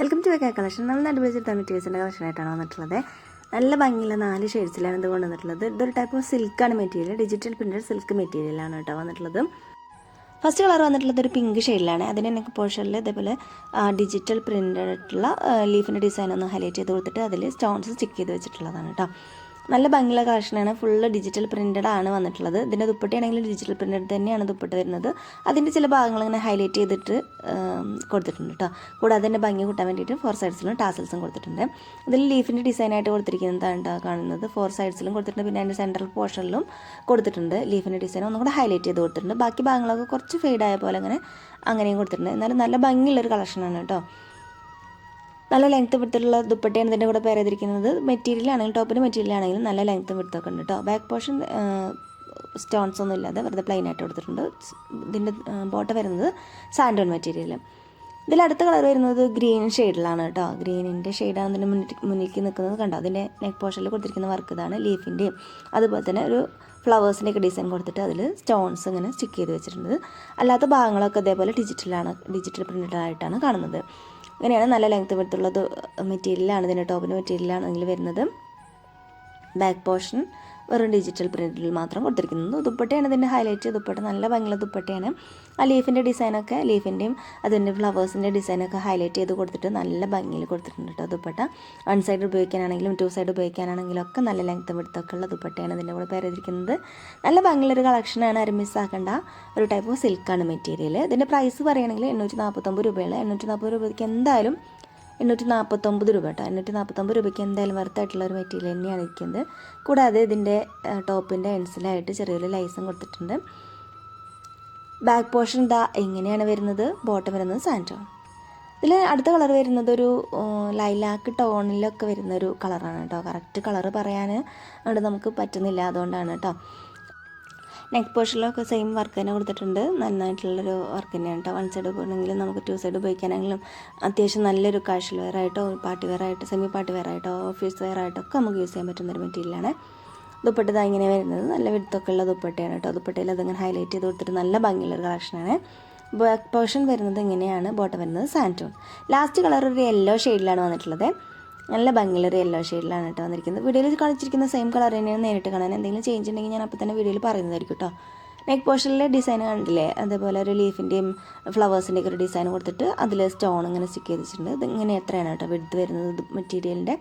Welcome to വെക്കാ collection നല്ല അടിപൊളിച്ചിട്ട് മെറ്റീരിയൽസിന്റെ കളക്ഷനായിട്ടാണ് വന്നിട്ടുള്ളത്. നല്ല ഭംഗിയുള്ള നാല് ഷെയ്ഡ്സിലാണ് ഇത് കൊണ്ടുവന്നിട്ടുള്ളത്. ഇതൊരു ടൈപ്പ് ഓഫ് സിൽക്കാണ് മെറ്റീരിയൽ ഡിജിറ്റൽ പ്രിന്റഡ് സിൽക്ക് മെറ്റീരിയലാണ് കേട്ടോ വന്നിട്ടുള്ളത്. ഫസ്റ്റ് കളർ വന്നിട്ടുള്ളത് ഒരു പിങ്ക് ഷെയ്ഡിലാണ് അതിന് എനിക്ക് പോർഷനിൽ ഇതേപോലെ ഡിജിറ്റൽ പ്രിന്റഡ് ആയിട്ടുള്ള ലീഫിന്റെ ഡിസൈൻ ഒന്ന് ഹൈലൈറ്റ് ചെയ്ത് കൊടുത്തിട്ട് അതിൽ സ്റ്റോൺസ് സ്റ്റിക്ക് ചെയ്ത് വെച്ചിട്ടുള്ളതാണ് കേട്ടോ. നല്ല ഭംഗിയുള്ള കളക്ഷനാണ്. ഫുള്ള് ഡിജിറ്റൽ പ്രിന്റഡ് ആണ് വന്നിട്ടുള്ളത്. ഇതിന്റെ ദുപ്പട്ടയാണെങ്കിൽ ഡിജിറ്റൽ പ്രിന്റഡ് തന്നെയാണ് ദുപ്പട്ട വരുന്നത്. അതിന്റെ ചില ഭാഗങ്ങൾ ഇങ്ങനെ ഹൈലൈറ്റ് ചെയ്തിട്ട് കൊടുത്തിട്ടുണ്ട് കേട്ടോ കൂടാതെ തന്നെ ഭംഗി കൂട്ടാൻ വേണ്ടിയിട്ട് ഫോർ സൈഡ്സിലും ടാസൽസും കൊടുത്തിട്ടുണ്ട്. ഇതിൽ ലീഫിന്റെ ഡിസൈനായിട്ട് കൊടുത്തിരിക്കുന്നതാണ് കാണുന്നത്. ഫോർ സൈഡ്സിലും കൊടുത്തിട്ടുണ്ട്. പിന്നെ അതിന്റെ സെൻട്രൽ പോർഷനിലും കൊടുത്തിട്ടുണ്ട് ലീഫിന്റെ ഡിസൈൻ ഒന്നും കൂടെ ഹൈലൈറ്റ് ചെയ്ത് കൊടുത്തിട്ടുണ്ട്. ബാക്കി ഭാഗങ്ങളൊക്കെ കുറച്ച് ഫെയ്ഡായ പോലെ അങ്ങനെ അങ്ങനെയും കൊടുത്തിട്ടുണ്ട്. എന്നാലും നല്ല ഭംഗിയുള്ളൊരു കളക്ഷനാണ് കേട്ടോ നല്ല ലെങ്ത്ത് വിടുത്തുള്ള ദുപ്പട്ടയാണ് ഇതിന്റെ കൂടെ പേരെതിരിക്കുന്നത് മെറ്റീരിയൽ ആണെങ്കിലും ടോപ്പിന്റെ മെറ്റീരിയൽ ആണെങ്കിലും നല്ല ലെങ്ത്ത് വിടുത്തൊക്കെ ഉണ്ട് കേട്ടോ ബാക്ക് പോർഷൻ സ്റ്റോൺസ് ഒന്നും ഇല്ലാതെ വെറുതെ പ്ലെയിൻ ആയിട്ട് കൊടുത്തിട്ടുണ്ട്. ഇതിന്റെ ബോട്ട വരുന്നത് സാൻഡോൺ മെറ്റീരിയൽ ഇതിൽ അടുത്ത കളർ വരുന്നത് ഗ്രീൻ ഷെയ്ഡിലാണ് കേട്ടോ ഗ്രീനിന്റെ ഷെയ്ഡാണ് ഇതിന്റെ മുന്നിൽ മുന്നിലേക്ക് നിൽക്കുന്നത് കണ്ടോ? അതിന്റെ നെക്ക് പോർഷനിൽ കൊടുത്തിരിക്കുന്ന വർക്ക് ഇതാണ് ലീഫിന്റെയും അതുപോലെ തന്നെ ഒരു ഫ്ലവേഴ്സിന്റെ ഒക്കെ ഡിസൈൻ കൊടുത്തിട്ട് അതിൽ സ്റ്റോൺസ് ഇങ്ങനെ സ്റ്റിക്ക് ചെയ്ത് വെച്ചിട്ടുണ്ട്. അല്ലാത്ത ഭാഗങ്ങളൊക്കെ അതേപോലെ ഡിജിറ്റലാണ് ഡിജിറ്റൽ പ്രിന്റഡ് ആയിട്ടാണ് കാണുന്നത്. ഇങ്ങനെയാണ് നല്ല ലെങ്ത് വിടുത്തുള്ളത് മെറ്റീരിയലാണ് ഇതിന്റെ ടോപ്പിന്റെ മെറ്റീരിയലാണ് ഇതിൽ വരുന്നത്. ബാക്ക് പോർഷൻ വെറും ഡിജിറ്റൽ പ്രിന്റിൽ മാത്രം കൊടുത്തിരിക്കുന്നത്. ദുപ്പട്ടയാണ് ഇതിന്റെ ഹൈലൈറ്റ് ദുപ്പട്ട നല്ല ഭംഗിയുള്ള ദുപ്പട്ടയാണ്. ആ ലീഫിന്റെ ഡിസൈനൊക്കെ ലീഫിന്റെയും അതിന്റെ ഫ്ലവേഴ്സിന്റെ ഡിസൈനൊക്കെ ഹൈലൈറ്റ് ചെയ്ത് കൊടുത്തിട്ട് നല്ല ഭംഗിയിൽ കൊടുത്തിട്ടുണ്ട് കേട്ടോ ദുപ്പട്ട. വൺ സൈഡ് ഉപയോഗിക്കാനാണെങ്കിലും ടു സൈഡ് ഉപയോഗിക്കാനാണെങ്കിലും ഒക്കെ നല്ല ലെങ്ത് വിടുത്തൊക്കെ ഉള്ള ദുപ്പട്ടയാണ് ഇതിന്റെ കൂടെ പേരെതിരിക്കുന്നത് നല്ല ഭംഗിയുള്ളൊരു കളക്ഷനാണ് ആരും മിസ്സാക്കേണ്ട ഒരു ടൈപ്പ് ഓഫ് സിൽക്കാണ് മെറ്റീരിയൽ ഇതിന്റെ പ്രൈസ് പറയുകയാണെങ്കിൽ എണ്ണൂറ്റി നാൽപ്പത്തൊമ്പത് രൂപയുള്ള എണ്ണൂറ്റി നാൽപ്പത് രൂപയ്ക്ക് എന്തായാലും എണ്ണൂറ്റി നാൽപ്പത്തൊമ്പത് രൂപ കേട്ടോ എണ്ണൂറ്റി നാൽപ്പത്തൊമ്പത് രൂപയ്ക്ക് എന്തായാലും വർത്തായിട്ടുള്ള ഒരു മെറ്റീരിയൽ തന്നെയാണ് ഇരിക്കുന്നത്. കൂടാതെ ഇതിന്റെ ടോപ്പിന്റെ എൻസിലായിട്ട് ചെറിയൊരു ലൈസും കൊടുത്തിട്ടുണ്ട്. ബാക്ക് പോർഷൻ ഇതാ എങ്ങനെയാണ് വരുന്നത്? ബോട്ടം വരുന്നത് സാന്റോൺ ഇതിൽ അടുത്ത കളർ വരുന്നത് ഒരു ലൈലാക്ക് ടോണിലൊക്കെ വരുന്ന ഒരു കളറാണ് കേട്ടോ. കറക്റ്റ് കളർ പറയാൻ അവിടെ നമുക്ക് പറ്റുന്നില്ല. അതുകൊണ്ടാണ് കേട്ടോ. നെക്ക് പോർഷനിലൊക്കെ സെയിം വർക്ക് തന്നെ കൊടുത്തിട്ടുണ്ട്. നന്നായിട്ടുള്ളൊരു വർക്ക് തന്നെയാണ് കേട്ടോ. വൺ സൈഡ് പോകണമെങ്കിലും നമുക്ക് ടു സൈഡ് ഉപയോഗിക്കാനെങ്കിലും അത്യാവശ്യം നല്ലൊരു കാഷ്വൽ വെയർ ആയിട്ടോ പാർട്ടി വെയർ ആയിട്ടോ സെമി പാർട്ടി വെയർ ആയിട്ടോ ഓഫീസ് വെയർ ആയിട്ടോ ഒക്കെ നമുക്ക് യൂസ് ചെയ്യാൻ പറ്റുന്ന ഒരു മെറ്റീരിയലാണ് ദുപ്പട്ട ഇതാ ഇങ്ങനെ വരുന്നത്. നല്ല വിടുത്തൊക്കെ ഉള്ള ദുപ്പട്ടയാണ് കേട്ടോ. ദുപ്പട്ടയിൽ അതിങ്ങനെ ഹൈലൈറ്റ് ചെയ്ത് കൊടുത്തിട്ട് നല്ല ഭംഗിയുള്ളൊരു കളക്ഷനാണ് ബാക്ക് പോർഷൻ വരുന്നത് ഇങ്ങനെയാണ്. ബോട്ടം വരുന്നത് സാന്റോൺ ലാസ്റ്റ് കളർ ഒരു യെല്ലോ ഷെയ്ഡിലാണ് വന്നിട്ടുള്ളത്. നല്ല ഭംഗിയുള്ളൊരു യെല്ലോ ഷെയ്ഡിലാണ് കേട്ടോ വന്നിരിക്കുന്നത്. വീഡിയോയിൽ കളിച്ചിരിക്കുന്ന സെയിം കളർ തന്നെയാണ് നേരിട്ട് കാണാൻ. എന്തെങ്കിലും ചേഞ്ച് ഉണ്ടെങ്കിൽ ഞാൻ അപ്പോൾ തന്നെ വീഡിയോയിൽ പറയുന്നതായിരിക്കും കേട്ടോ. നെക്ക് പോർഷനിലെ ഡിസൈൻ കണ്ടില്ലേ? അതേപോലെ ഒരു ലീഫിന്റെയും ഫ്ലവേഴ്സിന്റെ ഒക്കെ ഒരു ഡിസൈൻ കൊടുത്തിട്ട് അതിൽ സ്റ്റോൺ ഇങ്ങനെ സ്റ്റിക്ക് ചെയ്തിട്ടുണ്ട് ഇത് ഇങ്ങനെ എത്രയാണ് കേട്ടോ വിടുത്ത് വരുന്നത്? മെറ്റീരിയലിന്റെ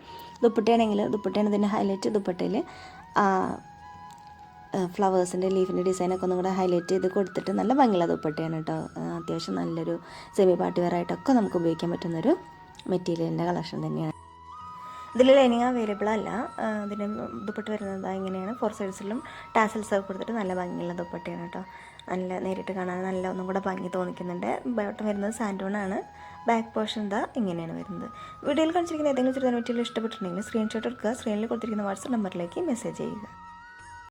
ദുപ്പട്ടയാണെങ്കിൽ ദുപ്പട്ടയാണ് ഇതിന്റെ ഹൈലൈറ്റ് ദുപ്പട്ടയിൽ ഫ്ലവേഴ്സിന്റെ ലീഫിന്റെ ഡിസൈനൊക്കെ ഒന്നും കൂടെ ഹൈലൈറ്റ് ചെയ്ത് കൊടുത്തിട്ട് നല്ല ഭംഗിയുള്ള ദുപ്പട്ടയാണ് കേട്ടോ. അത്യാവശ്യം നല്ലൊരു സെമി പാർട്ടി വെയർ ആയിട്ടൊക്കെ നമുക്ക് ഉപയോഗിക്കാൻ പറ്റുന്നൊരു മെറ്റീരിയലിന്റെ കളക്ഷൻ തന്നെയാണ്. ഇതിൽ ലൈനിങ് അവൈലബിൾ അല്ല. അതിന് ദുപ്പട്ട വരുന്നത് ഇങ്ങനെയാണ്. ഫോർ സൈഡ്സിലും ടാസൽസ് ഒക്കെ കൊടുത്തിട്ട് നല്ല ഭംഗിയുള്ള ദുപ്പട്ടയാണ് കേട്ടോ നല്ല നേരിട്ട് കാണാൻ നല്ല ഒന്നും കൂടെ ഭംഗി തോന്നിക്കുന്നുണ്ട്. ബോട്ടം വരുന്നത് സാൻഡോൺ ആണ്. ബാക്ക് പോർഷൻ ഇതാ ഇങ്ങനെയാണ് വരുന്നത്. വീഡിയോയിൽ കാണിച്ചിരിക്കുന്ന ഏതെങ്കിലും ചെറുതാൻ മെറ്റീരിയൽ ഇഷ്ടപ്പെട്ടിട്ടുണ്ടെങ്കിൽ സ്ക്രീൻഷോട്ട് എടുക്കുക. സ്ക്രീനിൽ കൊടുത്തിരിക്കുന്ന വാട്സപ്പ് നമ്പറിലേക്ക് മെസ്സേജ് ചെയ്യുക.